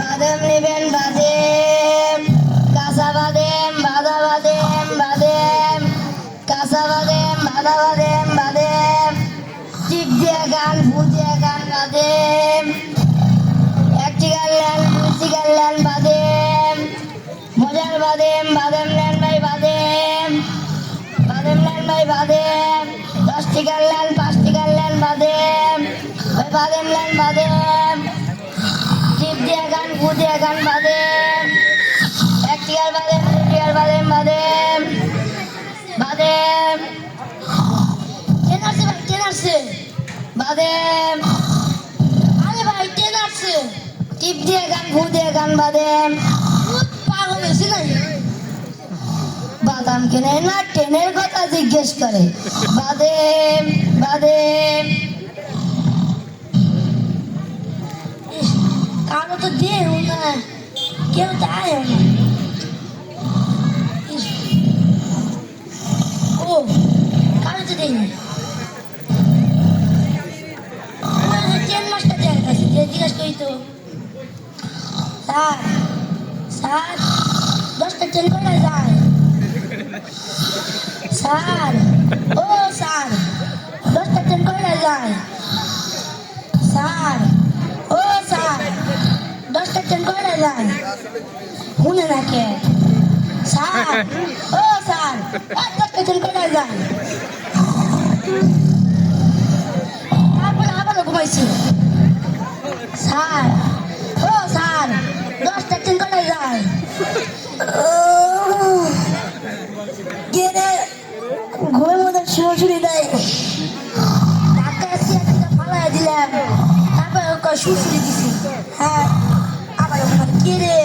বাদাম নেবেন, বাদেম। কাঁচা বাদেম বাদা বাদেম বাদেম। কাঁচা বাদেম বাদা বাদেম বাদেম। চিপ দিয়ে গান বুঝে গান, বাদেম। এক চিকার নেন দুই চিকার নেন, বাদেম। মজার বাদেম বাদেম নেন ভাই, বাদেম। বাদেম নেন ভাই, বাদেম। দশ চিকার নেন পাঁচ চিকার নেন, বাদেম। ভাই, বাদেম নেন, বাদেম। বাদেম আরে ভাই ট্রেন আসছে টিপ দিয়ে গান ফু দিয়ে গান বাদেম পাগল হয়েছে না বাদাম কেনে না ট্রেনের কথা জিজ্ঞেস করে বাদেম বাদেম কারও তো দেও না কেউ দেয় না কারও তো দেয় না ট্রেন মাস্টার দেওয়ার কাছে, যে জিজ্ঞাসা করি তো, স্যার স্যার, দশটা ট্রেন করে যায়। স্যার, ও স্যার, দশটা ট্রেন করে যায়। স্যার, ও স্যার, দশটা ট্রেন করে যায়। শুনে না কে স্যার, ও স্যার দশটা ট্রেন করে যায়। তারপরে আবারও ঘুমাইছি স্যার ও স্যার দশটা ট্রেন করে যায় গেলে ঘুমের মধ্যে শুরু দেয় ধাক্কা ফালাই দিলাম তারপরে ওকে শুশুরি দিছি হ্যাঁ আবার ওখানে রে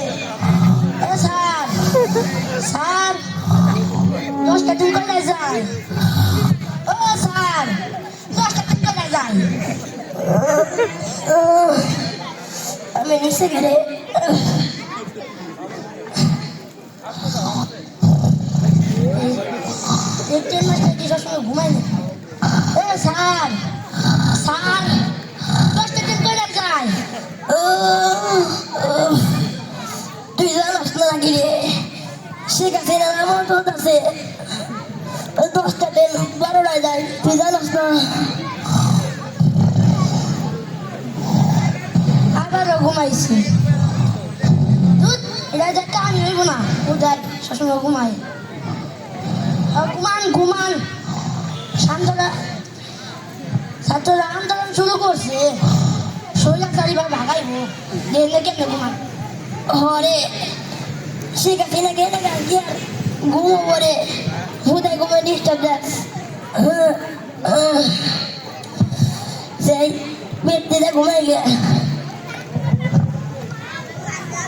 এ স্যার স্যার দশটা করে যায় আমি নিচে গেলে ট্রেন মাস্টার কি সবসময় ঘুমায় না ও স্যার স্যার দশটা ট্রেন করে যায় তুই জানাস না নাকি রে শেখ হাসিনা আমার তো আছে দশটা ট্রেন বারোটায় যায় তুই জানাস না আবারও ঘুমাইছি। এটা যে কাহিনী হইব না উদয় সবসময় ঘুমাই। ঘুমান ঘুমান। শান্তরা ছাত্ররা আন্দোলন শুরু করছে। শৈলাচারী বা ভাগাইব দেখলে কেমনে ঘুমান? হরে, শেখ হাসিনা গেলে গিয়ে ঘুমো পরে হুদায় ঘুমে ডিস্টার্ব দেয় সেই ব্যক্তিটা ঘুমাই গিয়ে